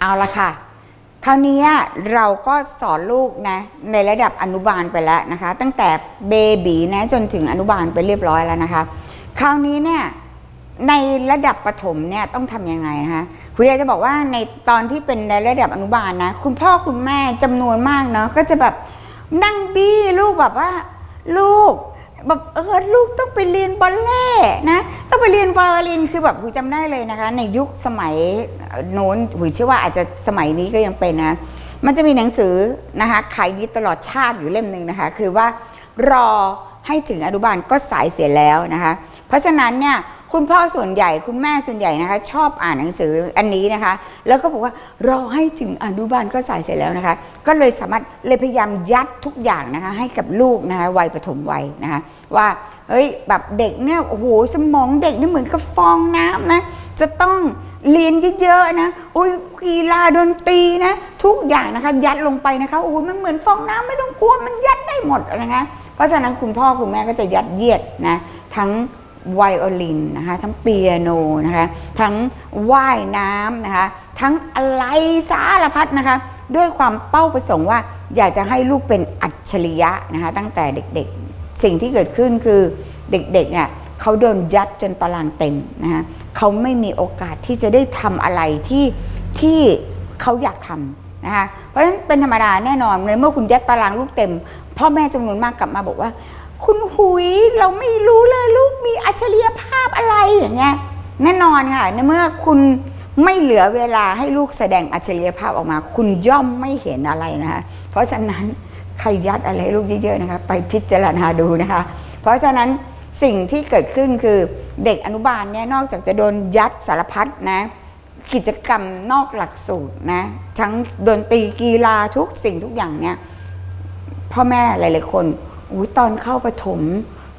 เอาละค่ะคราวนี้เราก็สอนลูกนะในระดับอนุบาลไปแล้วนะคะ ตั้งแต่เบบีนะจนถึงอนุบาลไปเรียบร้อยแล้วนะคะ คราวนี้เนี่ยในระดับประถมเนี่ยต้องทำยังไงนะคะคุณยายจะบอกว่าในตอนที่เป็นในระดับอนุบาลนะ คุณพ่อคุณแม่จำนวนมากเนาะก็จะแบบนั่งบี้ลูกแบบว่า ลูก แบบเออลูกต้องไปเรียนบอลเล่นะ ต้องไปเรียนไวโอลินคือแบบหุยจำได้เลยนะคะ ในยุคสมัยโน้นหุยเชื่อว่าอาจจะสมัยนี้ก็ยังเป็นนะ มันจะมีหนังสือนะคะขายดีตลอดชาติอยู่เล่มหนึ่งนะคะ คือว่ารอให้ถึงอนุบาลก็สายเสียแล้วนะคะ เพราะฉะนั้นเนี่ย คุณพ่อส่วนใหญ่คุณแม่ส่วนใหญ่นะคะ ชอบอ่านหนังสืออันนี้นะคะ แล้วก็บอกว่ารอให้ถึงอนุบาลก็สายเสร็จแล้วนะคะ ก็เลยสามารถเลยพยายามยัดทุกอย่างนะคะ ให้กับลูกนะคะวัยปฐมวัยนะคะว่าเฮ้ยแบบเด็กเนี่ยโอ้โหสมองเด็กนี่เหมือนกับฟองน้ำนะจะต้องเรียนเยอะๆนะโอ้ยกีฬาดนตรีนะ ทุกอย่างนะคะยัดลงไปนะคะโอ้โหมันเหมือนฟองน้ำไม่ต้องกลัวมันยัดได้หมดนะคะเพราะฉะนั้นคุณพ่อคุณแม่ก็จะยัดเยียดนะทั้ง ไวโอลินนะคะทั้งเปียโนนะคะทั้งว่ายน้ำนะคะทั้งอะไรสารพัดนะคะด้วยความเป้าประสงค์ว่าอยากจะให้ลูกเป็นอัจฉริยะนะคะตั้งแต่เด็กๆ สิ่งที่เกิดขึ้นคือเด็กๆเนี่ยเขาโดนยัดจนตารางเต็มนะคะเขาไม่มีโอกาสที่จะได้ทำอะไรที่ที่เขาอยากทำนะคะเพราะฉะนั้นเป็นธรรมดาแน่นอนเลยเมื่อคุณยัดตารางลูกเต็ม พ่อแม่จำนวนมากกลับมาบอกว่า คุณหุยเราไม่รู้เลยลูกมีอัจฉริยภาพอะไรอย่างเงี้ยแน่นอนค่ะในเมื่อคุณไม่เหลือเวลาให้ลูกแสดงอัจฉริยภาพออกมา คุณย่อมไม่เห็นอะไรนะคะเพราะฉะนั้นใครยัดอะไรให้ลูกเยอะๆนะคะไปพิจารณาดูนะคะ เพราะฉะนั้นสิ่งที่เกิดขึ้นคือเด็กอนุบาลเนี่ยนอกจากจะโดนยัดสารพัดนะกิจกรรมนอกหลักสูตรนะทั้งดนตรีกีฬาทุกสิ่งทุกอย่างเนี่ยพ่อแม่หลายๆคน อุ้ยตอนเข้าประถม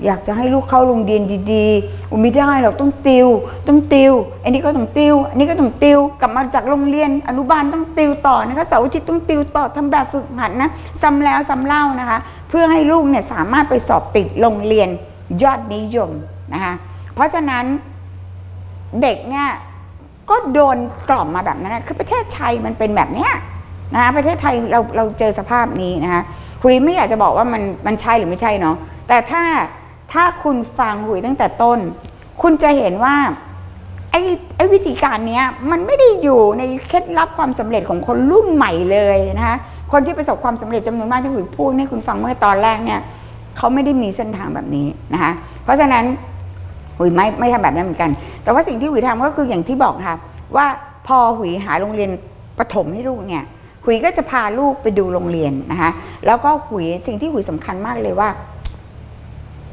อยากจะให้ลูกเข้าโรงเรียนดีๆอุ้ยไม่ได้หรอกต้องติว ต้องติว อันนี้ก็ต้องติว อันนี้ก็ต้องติว กลับมาจากโรงเรียนอนุบาลต้องติวต่อนะคะเสาร์อาทิตย์ต้องติวต่อทำแบบฝึกหัดนะซ้ำแล้วซ้ำเล่านะคะ เพื่อให้ลูกเนี่ยสามารถไปสอบติดโรงเรียนยอดนิยมนะคะเพราะฉะนั้นเด็กเนี่ยก็โดนกล่อมมาแบบนั้นนะคือประเทศไทยมันเป็นแบบเนี้ยนะคะประเทศไทยเราเราเจอสภาพนี้นะคะ หุยไม่อยากจะบอกว่ามันมันใช่หรือไม่ใช่เนาะแต่ถ้าถ้าคุณฟังหุยตั้งแต่ต้น คุณจะเห็นว่าไอ้ไอ้วิธีการเนี้ยมันไม่ได้อยู่ในเคล็ดลับความสำเร็จของคนรุ่นใหม่เลยนะคะคนที่ประสบความสำเร็จจำนวนมากที่หุยพูดให้คุณฟังเมื่อตอนแรกเนี่ยเขาไม่ได้มีเส้นทางแบบนี้นะคะเพราะฉะนั้นหุยไม่ไม่ทำแบบนั้นเหมือนกัน แต่ว่าสิ่งที่หุยทำก็คืออย่างที่บอกค่ะว่าพอหุยหาโรงเรียนประถมให้ลูกเนี่ย หุยก็จะพาลูกไปดูโรงเรียนนะคะแล้วก็หุยสิ่งที่หุยสำคัญมากเลยว่า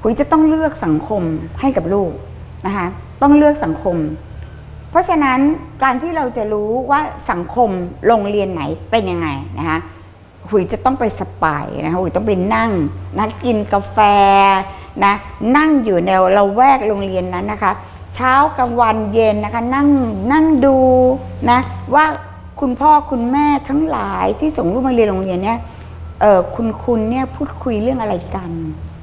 หุยจะต้องเลือกสังคมให้กับลูกนะคะต้องเลือกสังคม เพราะฉะนั้นการที่เราจะรู้ว่าสังคมโรงเรียนไหนเป็นยังไงนะคะหุยจะต้องไปสปายนะคะหุยต้องไปนั่งนัดกินกาแฟนะนั่งอยู่ในเราแวกโรงเรียนนั้นนะคะ เช้ากลางวันเย็นนะคะนั่งนั่งดูนะว่า คุณพ่อคุณแม่ทั้งหลายที่ส่งลูกมาเรียนโรงเรียนเนี่ยคุณคุณเนี่ยพูดคุยเรื่องอะไรกัน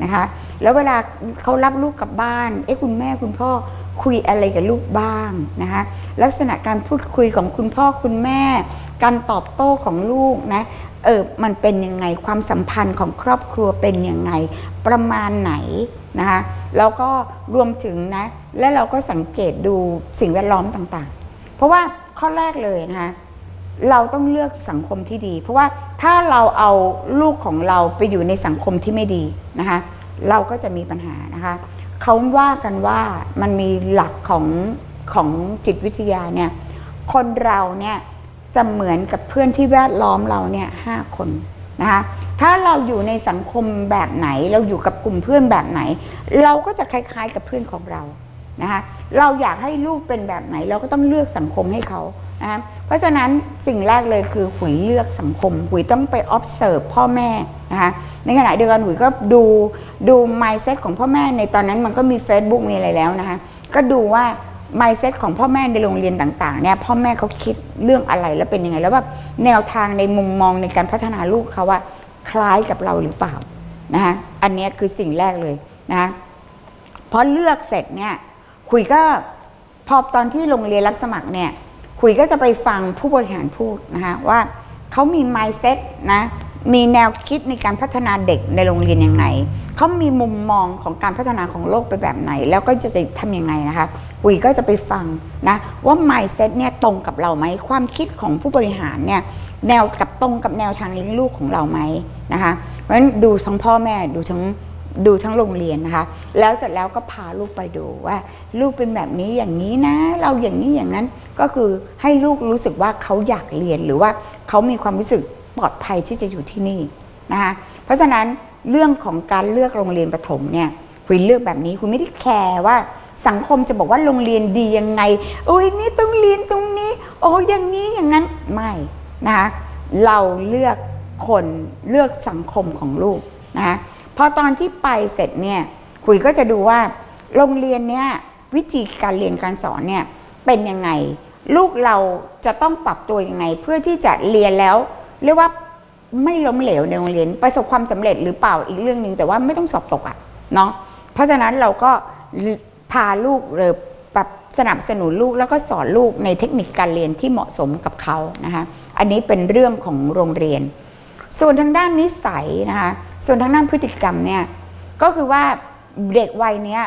นะคะ แล้วเวลาเขารับลูกกลับบ้านเอ๊ะคุณแม่คุณพ่อคุยอะไรกับลูกบ้างนะคะลักษณะการพูดคุยของคุณพ่อคุณแม่ การตอบโต้ของลูกนะเออมันเป็นยังไงความสัมพันธ์ของครอบครัวเป็นยังไงประมาณไหนนะคะแล้วก็รวมถึงนะและเราก็สังเกตดูสิ่งแวดล้อมต่างๆ เพราะว่าข้อแรกเลยนะคะ เราต้องเลือกสังคมที่ดี เพราะว่าถ้าเราเอาลูกของเราไปอยู่ในสังคมที่ไม่ดีนะคะเราก็จะมีปัญหานะคะเขาว่ากันว่ามันมีหลักของของจิตวิทยาเนี่ยคนเราเนี่ยจะเหมือนกับเพื่อนที่แวดล้อมเราเนี่ยห้าคนนะคะถ้าเราอยู่ในสังคมแบบไหน เราอยู่กับกลุ่มเพื่อนแบบไหน เราก็จะคล้ายๆกับเพื่อนของเรานะคะเราอยากให้ลูกเป็นแบบไหน เราก็ต้องเลือกสังคมให้เขา นะเพราะฉะนั้นสิ่งแรกเลยคือหุยเลือกสังคม หุยต้องไป observe พ่อแม่นะคะในขณะเดียวกันหุยก็ดูดู mindset ของพ่อแม่ในตอนนั้นมันก็มี Facebook มีอะไรแล้วนะคะก็ดูว่า mindset ของพ่อแม่ในโรงเรียนต่างๆเนี่ยพ่อแม่เขาคิดเรื่องอะไรแล้วเป็นยังไง แล้วว่าแนวทางในมุมมองในการพัฒนาลูกเขาว่าคล้ายกับเราหรือเปล่านะคะอันนี้คือสิ่งแรกเลยนะะพอเลือกเสร็จเนี่ยคุยก็พอตอนที่โรงเรียนรับสมัครเนี่ย คุยก็จะไปฟังผู้บริหารพูดนะคะว่าเขามี mindset นะมีแนวคิดในการพัฒนาเด็กในโรงเรียนอยังไงเขามีมุมมองของการพัฒนาของโลกไปแบบไหน แล้วก็จะจะทำยังไงนะคะคุยก็จะไปฟังนะว่า mindset เนี่ยตรงกับเราไหมความคิดของผู้บริหารเนี่ยแนวกับตรงกับแนวทางเลี้ยงลูกของเราไหมนะคะเพราะฉะนั้นดูทั้งพ่อแม่ดูทั้ง ดูทั้งโรงเรียนนะคะ แล้วเสร็จแล้วก็พาลูกไปดูว่า ลูกเป็นแบบนี้อย่างนี้นะ เราอย่างนี้อย่างนั้นก็คือให้ลูกรู้สึกว่าเขาอยากเรียนหรือว่าเขามีความรู้สึกปลอดภัยที่จะอยู่ที่นี่นะคะเพราะฉะนั้นเรื่องของการเลือกโรงเรียนประถมเนี่ยคุณเลือกแบบนี้คุณไม่ได้แคร์ว่าสังคมจะบอกว่าโรงเรียนดียังไงโอ้ยนี่ต้องเรียนตรงนี้ โอ้อย่างนี้อย่างนั้นไม่นะคะเราเลือกคนเลือกสังคมของลูกนะคะ พอตอนที่ไปเสร็จเนี่ยคุยก็จะดูว่าโรงเรียนเนี่ยวิธีการเรียนการสอนเนี่ยเป็นยังไง ลูกเราจะต้องปรับตัวยังไง เพื่อที่จะเรียนแล้ว เรียกว่าไม่ล้มเหลวในโรงเรียนประสบความสำเร็จหรือเปล่าอีกเรื่องหนึ่งแต่ว่าไม่ต้องสอบตกอะ่ะเนาะเพราะฉะนั้นเราก็พาลูกหรือปรับสนับสนุนลูกแล้วก็สอนลูกในเทคนิคการเรียนที่เหมาะสมกับเขานะคะอันนี้เป็นเรื่องของโรงเรียน ส่วนทางด้านนิสัยนะคะ ส่วนทางด้านพฤติกรรมเนี่ยก็คือว่าเด็กวัยเนี้ย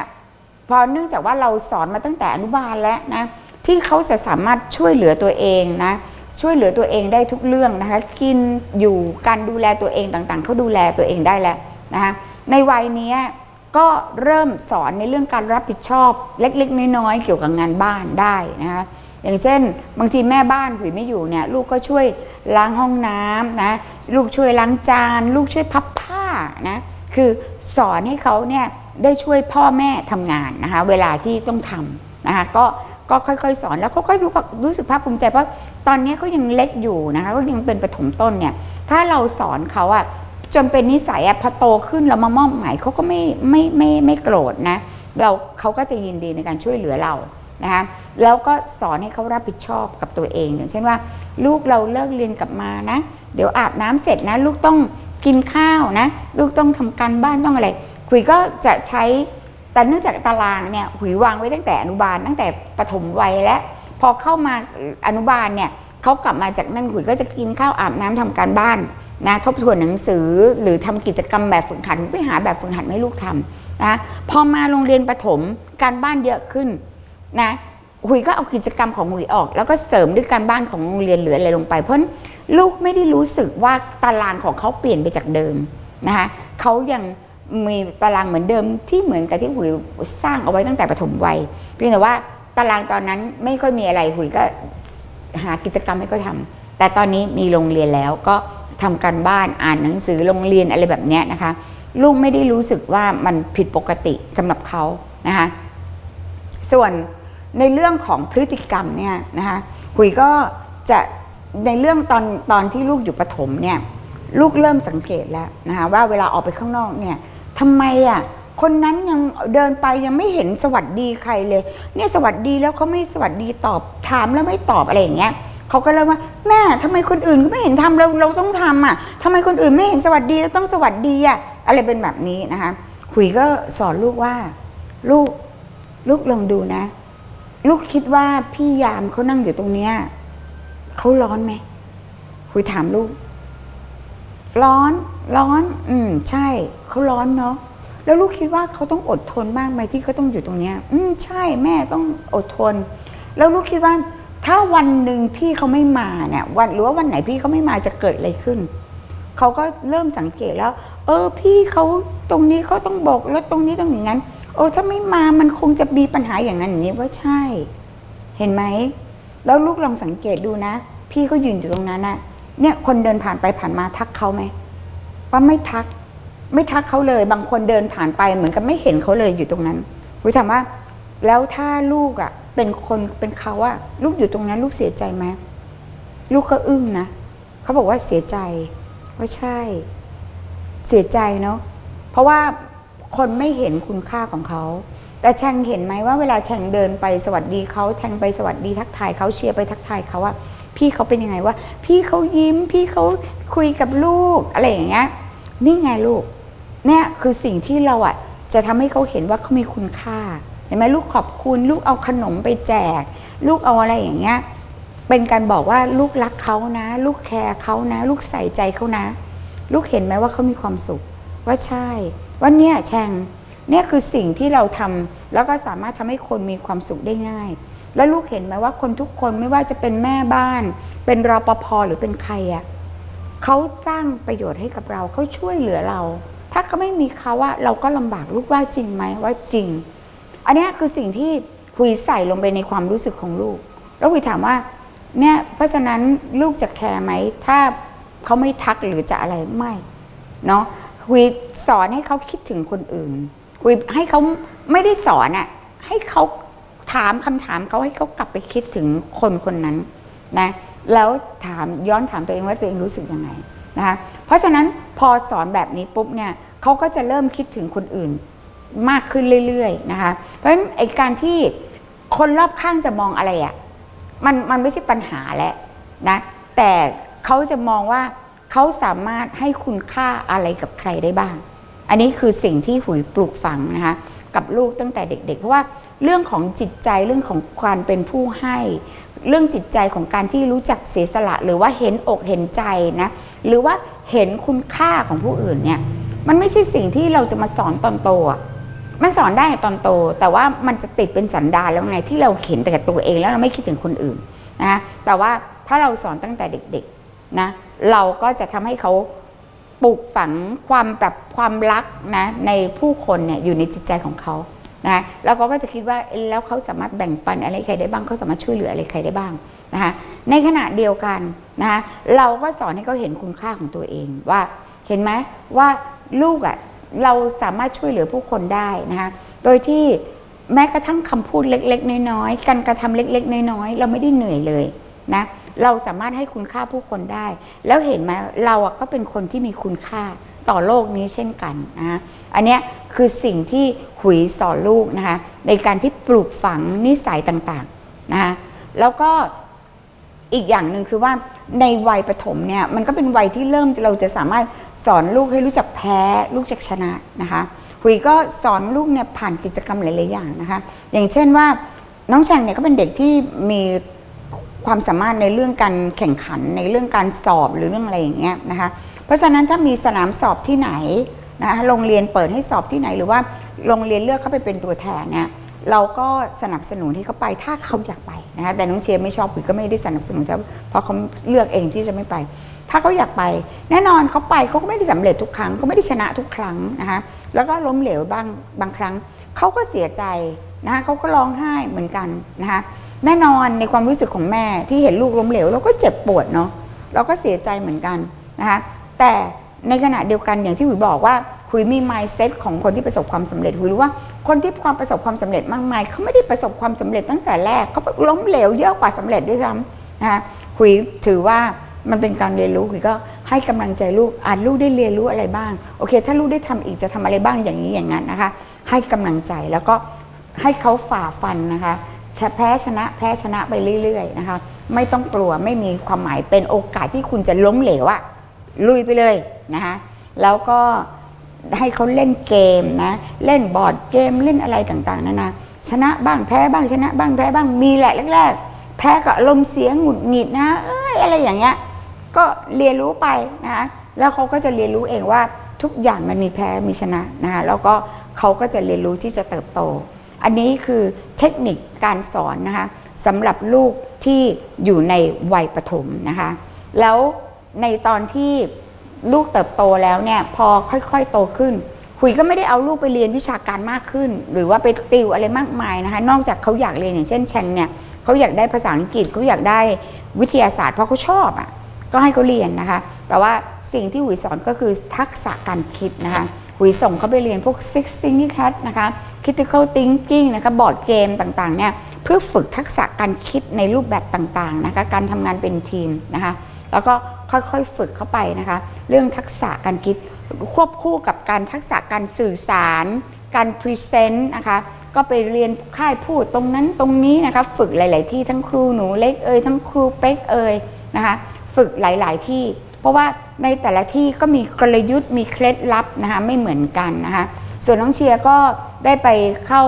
พอเนื่องจากว่าเราสอนมาตั้งแต่อนุบาลแล้วนะที่เขาจะสามารถช่วยเหลือตัวเองนะช่วยเหลือตัวเองได้ทุกเรื่องนะคะกินอยู่การดูแลตัวเองต่างๆเขาดูแลตัวเองได้แล้วนะคะในวัยนี้ก็เริ่มสอนในเรื่องการรับผิดชอบเล็กๆน้อยๆเกี่ยวกับงานบ้านได้นะคะอย่างเช่น บางทีแม่บ้านหุยไม่อยู่เนี่ยลูกก็ช่วยล้างห้องน้ำนะลูกช่วยล้างจาน ลูกช่วยพับผ้า นะคือสอนให้เขาเนี่ยได้ช่วยพ่อแม่ทำงานนะคะเวลาที่ต้องทำนะคะก็ก็ค่อยๆ สอนแล้วเขาก็รู้รู้สึกภาคภูมิใจเพราะตอนนี้เขายังเล็กอยู่นะคะก็ยังเป็นประถมต้นเนี่ยถ้าเราสอนเขาอะจนเป็นนิสัยอะพอโตขึ้นเรามามอบหมายเขาก็ไม่ไม่ไม่ไม่โกรธนะเราเขาก็จะยินดีในการช่วยเหลือเรานะคะแล้วก็สอนให้เขารับผิดชอบกับตัวเอง อย่างเช่นว่า ลูกเราเลิกเรียนกลับมานะ เดี๋ยวอาบน้ำเสร็จนะ ลูกต้อง กินข้าวนะลูกต้องทำการบ้านต้องอะไร คุยก็จะใช้แต่เนื่องจากตารางเนี่ยหุยวางไว้ตั้งแต่อนุบาลตั้งแต่ปฐมวัยและพอเข้ามาอนุบาลเนี่ยเขากลับมาจากนั่นหุยก็จะกินข้าวอาบน้ำทำการบ้านนะทบทวนหนังสือหรือทำกิจกรรมแบบฝึกหัดไปหาแบบฝึกหัดให้ลูกทำนะพอมาโรงเรียนประถมการบ้านเยอะขึ้นนะหุยก็เอากิจกรรมของหุยออก แล้วก็เสริมด้วยการบ้านของโรงเรียนเหลืออะไรลงไปเพราะ ลูกไม่ได้รู้สึกว่าตารางของเขาเปลี่ยนไปจากเดิมนะคะเขายังมีตารางเหมือนเดิมที่เหมือนกับที่หุยสร้างเอาไว้ตั้งแต่ปฐมวัยเพียงแต่ว่าตารางตอนนั้นไม่ค่อยมีอะไรหุยก็หากิจกรรมให้เขาทำแต่ตอนนี้มีโรงเรียนแล้วก็ทำการบ้านอ่านหนังสือโรงเรียนอะไรแบบนี้นะคะ ลูกไม่ได้รู้สึกว่ามันผิดปกติสำหรับเขานะคะส่วนในเรื่องของพฤติกรรมเนี่ยนะคะหุยก็ จะในเรื่องตอนตอนที่ลูกอยู่ประถมเนี่ยลูกเริ่มสังเกตแล้วนะคะว่าเวลาออกไปข้างนอกเนี่ยทำไมอะคนนั้นยังเดินไปยังไม่เห็นสวัสดีใครเลย เนี่ยสวัสดีแล้วเขาไม่สวัสดีตอบถามแล้วไม่ตอบอะไรอย่างเงี้ยเขาก็เลยว่าแม่ทำไมคนอื่นก็ไม่เห็นทำเราเราต้องทำอะทำไมคนอื่นไม่เห็นสวัสดีแล้วต้องสวัสดีอะอะไรเป็นแบบนี้นะคะหุยก็สอนลูกว่า ลูกลูกลองดูนะ ลูกคิดว่าพี่ยามเขานั่งอยู่ตรงเนี้ย เขาร้อนไหมคุยถามลูก ร้อน ร้อน อืม ใช่ เขาร้อนเนาะแล้วลูกคิดว่าเขาต้องอดทนมากไหมที่เขาต้องอยู่ตรงเนี้ย อืม ใช่แม่ต้องอดทน แล้วลูกคิดว่า ถ้าวันหนึ่งพี่เขาไม่มาเนี่ย วันหรือว่าวันไหนพี่เขาไม่มาจะเกิดอะไรขึ้นเขาก็เริ่มสังเกตแล้ว เออ พี่เขาตรงนี้เขาต้องบอกแล้วตรงนี้ต้องอย่างนั้นโอ้ถ้าไม่มามันคงจะมีปัญหาอย่างนั้นอย่างนี้ว่าใช่ เห็นไหม แล้วลูกลองสังเกตดูนะ พี่เขายืนอยู่ตรงนั้นนะเนี่ยคนเดินผ่านไปผ่านมาทักเขาไหมว่าไม่ทัก ไม่ทักเขาเลย บางคนเดินผ่านไปเหมือนกับไม่เห็นเขาเลยอยู่ตรงนั้นคุยถามว่า แล้วถ้าลูกอะ่ะ เป็นคนเป็นเขาอะลูกอยู่ตรงนั้นลูกเสียใจไหมลูกก็อึ้งนะเขาบอกว่าเสียใจว่าใช่ เสียใจเนาะเพราะว่าคนไม่เห็นคุณค่าของเขา แต่แชงเห็นไหมว่าเวลาแชงเดินไปสวัสดีเขาแชงไปสวัสดีทักทายเขาเชียร์ไปทักทายเขาว่าพี่เขาเป็นยังไงว่า พี่เขายิ้ม พี่เขาคุยกับลูกอะไรอย่างเงี้ยนี่ไงลูกเนี่ยคือสิ่งที่เราอะจะทำให้เขาเห็นว่าเขามีคุณค่าเห็นไหมลูกขอบคุณลูกเอาขนมไปแจก ลูกเอาอะไรอย่างเงี้ยเป็นการบอกว่าลูกรักเขานะ ลูกแคร์เขานะ ลูกใส่ใจเขานะ ลูกเห็นไหมว่าเขามีความสุข ว่าใช่ว่าเนี่ยแชง เนี่ยคือสิ่งที่เราทำแล้วก็สามารถทำให้คนมีความสุขได้ง่าย แล้วลูกเห็นไหมว่าคนทุกคนไม่ว่าจะเป็นแม่บ้าน เป็นรปภหรือเป็นใครอะเขาสร้างประโยชน์ให้กับเราเขาช่วยเหลือเรา ถ้าเขาไม่มีเขาว่าเราก็ลำบากลูกว่าจริงไหมว่าจริง อันนี้คือสิ่งที่คุยใส่ลงไปในความรู้สึกของลูก แล้วคุยถามว่าเนี่ยเพราะฉะนั้นลูกจะแคร์ไหมถ้าเขาไม่ทักหรือจะอะไรไม่เนาะคุยสอนให้เขาคิดถึงคนอื่น คุยให้เขาไม่ได้สอนอะให้เขาถามคำถามเขาให้เขากลับไปคิดถึงคนคนนั้นนะแล้วถามย้อนถามตัวเองว่าตัวเองรู้สึกยังไงนะคะเพราะฉะนั้นพอสอนแบบนี้ปุ๊บเนี่ยเขาก็จะเริ่มคิดถึงคนอื่นมากขึ้นเรื่อยๆนะคะเพราะฉะนั้นไอการที่คนรอบข้างจะมองอะไรอะ่ะมันมันไม่ใช่ปัญหาแล้วนะแต่เขาจะมองว่าเขาสามารถให้คุณค่าอะไรกับใครได้บ้าง อันนี้คือสิ่งที่หุยปลูกฝังนะคะกับลูกตั้งแต่เด็ก ๆ เพราะว่าเรื่องของจิตใจเรื่องของความเป็นผู้ให้ เรื่องจิตใจของการที่รู้จักเสียสละ หรือว่าเห็นอกเห็นใจนะหรือว่าเห็นคุณค่าของผู้อื่นเนี่ยมันไม่ใช่สิ่งที่เราจะมาสอนตอนโตมันสอนได้ตอนโต แต่ว่ามันจะติดเป็นสันดานแล้วไงที่เราเห็นแต่กับตัวเองแล้วเราไม่คิดถึงคนอื่นนะแต่ว่าถ้าเราสอนตั้งแต่เด็กๆนะเราก็จะทำให้เขา ปลูกฝังความแบบความรักนะในผู้คนเนี่ยอยู่ในจิตใจของเขานะแล้วเขาก็จะคิดว่าแล้วเขาสามารถแบ่งปันอะไรใครได้บ้างเขาสามารถช่วยเหลืออะไรใครได้บ้างนะคะในขณะเดียวกันนะคะเราก็สอนให้เขาเห็นคุณค่าของตัวเองว่าเห็นไหมว่าลูกอะเราสามารถช่วยเหลือผู้คนได้นะคะโดยที่แม้กระทั่งคำพูดเล็ก ๆ น้อยๆการกระทำเล็ก ๆ น้อยๆเราไม่ได้เหนื่อยเลยนะ เราสามารถให้คุณค่าผู้คนได้ แล้วเห็นไหมเราอะก็เป็นคนที่มีคุณค่าต่อโลกนี้เช่นกันนะอันนี้คือสิ่งที่หุยสอนลูกนะคะในการที่ปลูกฝังนิสัยต่างๆนะคะแล้วก็อีกอย่างหนึ่งคือว่าในวัยประถมเนี่ยมันก็เป็นวัยที่เริ่มเราจะสามารถสอนลูกให้รู้จักแพ้รู้จักชนะนะคะหุยก็สอนลูกเนี่ยผ่านกิจกรรมหลายๆอย่างนะคะอย่างเช่นว่าน้องแชงเนี่ยก็เป็นเด็กที่มี ความสามารถในเรื่องการแข่งขันในเรื่องการสอบหรือเรื่องอะไรอย่างเงี้ยนะคะเพราะฉะนั้นถ้ามีสนามสอบที่ไหนนะคะโรงเรียนเปิดให้สอบที่ไหนหรือว่าโรงเรียนเลือกเขาไปเป็นตัวแทนเนี่ยเราก็สนับสนุนให้เขาไปถ้าเขาอยากไปนะคะแต่น้องเชียร์ไม่ชอบปุ๋ยก็ไม่ได้สนับสนุนเพราะเขาเลือกเองที่จะไม่ไป ถ้าเขาอยากไป แน่นอนเขาไปเขาก็ไม่ได้สำเร็จทุกครั้งก็ไม่ได้ชนะทุกครั้งนะคะแล้วก็ล้มเหลวบ้างบางครั้งเขาก็เสียใจนะคะเขาก็ร้องไห้เหมือนกันนะคะ แน่นอนในความรู้สึกของแม่ที่เห็นลูกล้มเหลวเราก็เจ็บปวดเนาะเราก็เสียใจเหมือนกันนะคะแต่ในขณะเดียวกันอย่างที่หุยบอกว่าคุยมี mindset ของคนที่ประสบความสำเร็จคุยรู้ว่าคนที่ความประสบความสำเร็จมากมายเขาไม่ได้ประสบความสำเร็จตั้งแต่แรกเขาล้มเหลวเยอะกว่าสำเร็จด้วยซ้ำนะคะคุยถือว่ามันเป็นการเรียนรู้คุยก็ให้กำลังใจลูกอานลูกได้เรียนรู้อะไรบ้างโอเค ถ้าลูกได้ทำอีกจะทำอะไรบ้างอย่างนี้อย่างนั้นนะคะ ให้กำลังใจแล้วก็ให้เขาฝ่าฟันนะคะ แพ้ชนะแพ้ชนะไปเรื่อยๆนะคะ ไม่ต้องกลัวไม่มีความหมายเป็นโอกาสที่คุณจะล้มเหลวอะลุยไปเลยนะคะแล้วก็ให้เขาเล่นเกมนะเล่นบอร์ดเกมเล่นอะไรต่างๆนานาชนะบ้างแพ้บ้างชนะบ้างแพ้บ้างมีแหละแรกๆแพ้ก็อารมเสียงหงุดหงิดนะเอ้ยอะไรอย่างเงี้ยก็เรียนรู้ไปนะคะแล้วเขาก็จะเรียนรู้เองว่าทุกอย่างมันมีแพ้มีชนะนะคะแล้วก็เขาก็จะเรียนรู้ที่จะเติบโต อันนี้คือเทคนิคการสอนนะคะสำหรับลูกที่อยู่ในวัยประถมนะคะ แล้วในตอนที่ลูกเติบโตแล้วเนี่ยพอค่อยๆโตขึ้นหุยก็ไม่ได้เอาลูกไปเรียนวิชาการมากขึ้น หรือว่าไปติวอะไรมากมายนะคะ นอกจากเขาอยากเรียนอย่างเช่นแชงเนี่ยเขาอยากได้ภาษาอังกฤษเขาอยากได้วิทยาศาสตร์เพราะเขาชอบอะก็ให้เขาเรียนนะคะ แต่ว่าสิ่งที่หุยสอนก็คือทักษะการคิดนะคะหุยส่งเขาไปเรียนพวก six thinking hat นะคะ critical thinking นะคะบอร์ดเกมต่างๆเนี่ยเพื่อฝึกทักษะการคิดในรูปแบบต่างๆนะคะการทำงานเป็นทีมนะคะแล้วก็ค่อยๆฝึกเข้าไปนะคะ เรื่องทักษะการคิดควบคู่กับการทักษะการสื่อสาร การพรีเซนต์นะคะก็ไปเรียนค่ายพูดตรงนั้นตรงนี้นะคะฝึกหลาย ๆ ที่ทั้งครูหนูเล็กเอ่ยทั้งครูเป๊กเอ่ยนะคะฝึกหลาย ๆ ที่ เพราะว่าในแต่ละที่ก็มีกลยุทธ์มีเคล็ดลับนะคะไม่เหมือนกันนะคะส่วนน้องเชียร์ก็ ได้ไปเข้า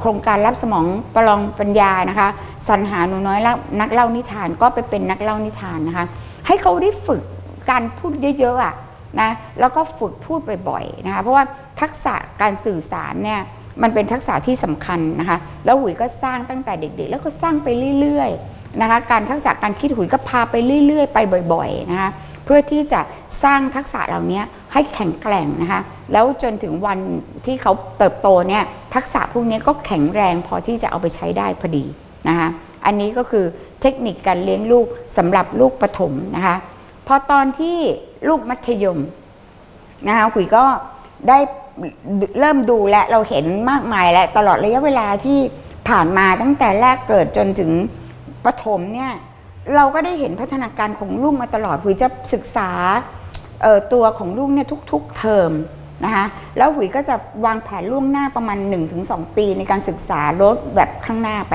โครงการรับสมองประลองปัญญานะคะสรรหาหนูน้อยนักเล่านิทานก็ไปเป็นนักเล่านิทานนะคะ ให้เขาได้ฝึกการพูดเยอะๆอะนะแล้วก็ฝึกพูดบ่อยๆนะคะเพราะว่าทักษะการสื่อสารเนี่ยมันเป็นทักษะที่สำคัญนะคะแล้วหุยก็สร้างตั้งแต่เด็กๆ แล้วก็สร้างไปเรื่อยๆนะคะการทักษะการคิดหุยก็พาไปเรื่อยๆ ไปบ่อยๆนะคะ เพื่อที่จะสร้างทักษะเหล่านี้ให้แข็งแกร่งนะคะ แล้วจนถึงวันที่เขาเติบโตเนี่ยทักษะพวกนี้ก็แข็งแรงพอที่จะเอาไปใช้ได้พอดีนะคะอันนี้ก็คือเทคนิคการเลี้ยงลูกสำหรับลูกประถมนะคะพอตอนที่ลูกมัธยมนะคะขุยก็ได้เริ่มดูและเราเห็นมากมายและตลอดระยะเวลาที่ผ่านมาตั้งแต่แรกเกิดจนถึงประถมเนี่ย เราก็ได้เห็นพัฒนาการของลูกมาตลอดหุยจะศึกษาตัวของลูกเนี่ยทุกๆเทอมนะคะแล้วหุยก็จะวางแผนล่วงหน้าประมาณ 1-2 ปีในการศึกษารถแบบข้างหน้าไป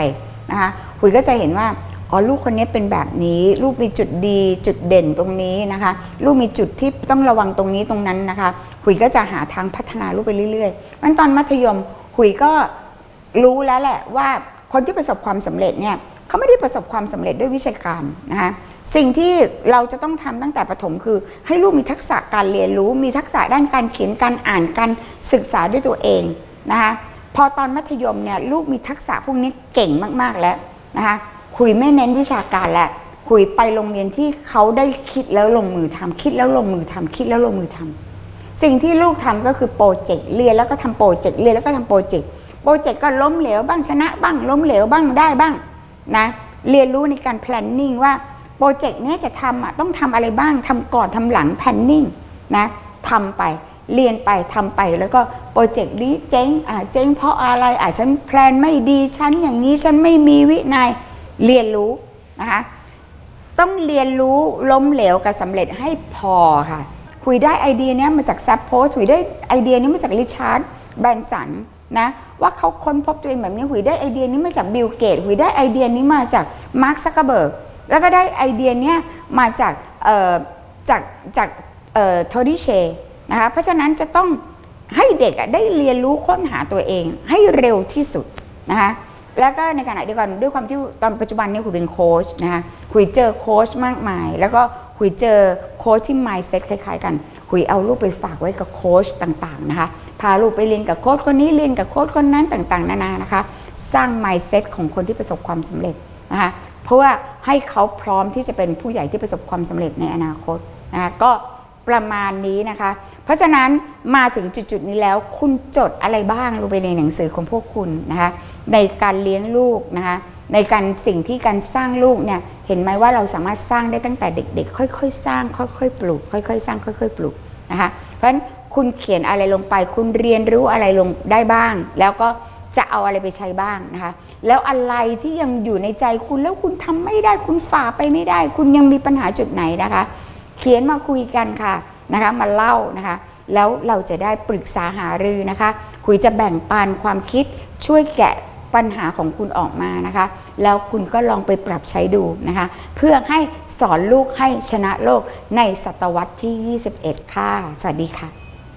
นะคะหุยก็จะเห็นว่าอ๋อลูกคนนี้เป็นแบบนี้ ลูกมีจุดดีจุดเด่นตรงนี้นะคะ ลูกมีจุดที่ต้องระวังตรงนี้ตรงนั้นนะคะ หุยก็จะหาทางพัฒนาลูกไปเรื่อยๆมันตอนมัธยม หุยก็รู้แล้วแหละว่าคนที่ประสบความสำเร็จเนี่ย เขาไม่ได้ประสบความสำเร็จด้วยวิชาการนะคะสิ่งที่เราจะต้องทำตั้งแต่ประถมคือ ให้ลูกมีทักษะการเรียนรู้ มีทักษะด้านการเขียนการอ่านการศึกษาด้วยตัวเองนะคะพอตอนมัธยมเนี่ยลูกมีทักษะพวกนี้เก่งมากๆแล้วนะคะคุยไม่เน้นวิชาการแหละคุยไปโรงเรียนที่เขาได้คิดแล้วลงมือทำคิดแล้วลงมือทำคิดแล้วลงมือทำสิ่งที่ลูกทำก็คือโปรเจกต์เรียนแล้วก็ทำโปรเจกต์เรียนแล้วก็ทำโปรเจกต์โปรเจกต์ก็ล้มเหลวบ้างชนะบ้างล้มเหลวบ้างได้บ้าง นะเรียนรู้ในการ planning ว่าโปรเจกต์นี้จะทำอะต้องทำอะไรบ้างทำก่อนทำหลัง planning นะทำไปเรียนไปทำไปแล้วก็โปรเจกต์นี้เจ๊งอะเจ๊งเพราะอะไรอะฉันแพลนไม่ดีฉันอย่างนี้ฉันไม่มีวินัยเรียนรู้นะคะต้องเรียนรู้ล้มเหลวกับสำเร็จให้พอค่ะคุยได้ไอเดียนี้มาจากซับโพสคุยได้ไอเดียนี้มาจากริชาร์ดแบนสันนะ ว่าเขาค้นพบตัวเองแบบนี้คุยได้ไอเดียนี้มาจากบิลเกตคุยได้ไอเดียนี้มาจากมาร์คซักเกอร์เบิร์กแล้วก็ได้ไอเดียนี้มาจากจากจากเอ่อโทดิเชนะคะเพราะฉะนั้นจะต้องให้เด็กได้เรียนรู้ค้นหาตัวเอง ให้เร็วที่สุดนะคะแล้วก็ในขณะเดียวกันด้วยความที่ตอนปัจจุบันนี้คุยเป็นโค้ชนะคะคุยเจอโค้ชมากมาย แล้วก็คุยเจอโค้ชที่ mindset คล้าย ๆ กันคุยเอาลูกไปฝากไว้กับโค้ชต่างๆนะคะ พาลูกไปเรียนกับโค้ชคนนี้เรียนกับโค้ชคนนั้นต่างๆ นานานะคะ สร้าง mindset ของคนที่ประสบความสำเร็จนะคะเพราะว่าให้เขาพร้อมที่จะเป็นผู้ใหญ่ที่ประสบความสำเร็จในอนาคตนะคะก็ประมาณนี้นะคะ เพราะฉะนั้นมาถึงจุดๆนี้แล้วคุณจดอะไรบ้างลงไปในหนังสือของพวกคุณนะคะ ในการเลี้ยงลูกนะคะ ในการสิ่งที่การสร้างลูกเนี่ยเห็นไหมว่าเราสามารถสร้างได้ตั้งแต่เด็กๆ ค่อยๆ สร้าง ค่อยๆ ปลูก ค่อยๆ สร้างค่อย ๆ ปลูกนะคะ เพราะฉะนั้น คุณเขียนอะไรลงไป คุณเรียนรู้อะไรลงได้บ้าง แล้วก็จะเอาอะไรไปใช้บ้างนะคะ แล้วอะไรที่ยังอยู่ในใจคุณแล้วคุณทำไม่ได้ คุณฝ่าไปไม่ได้ คุณยังมีปัญหาจุดไหนนะคะ เขียนมาคุยกันค่ะนะคะ มาเล่านะคะ แล้วเราจะได้ปรึกษาหารือนะคะ คุยจะแบ่งปันความคิดช่วยแกะปัญหาของคุณออกมานะคะ แล้วคุณก็ลองไปปรับใช้ดูนะคะ เพื่อให้สอนลูกให้ชนะโลกในศตวรรษที่ 21 ค่ะ สวัสดีค่ะ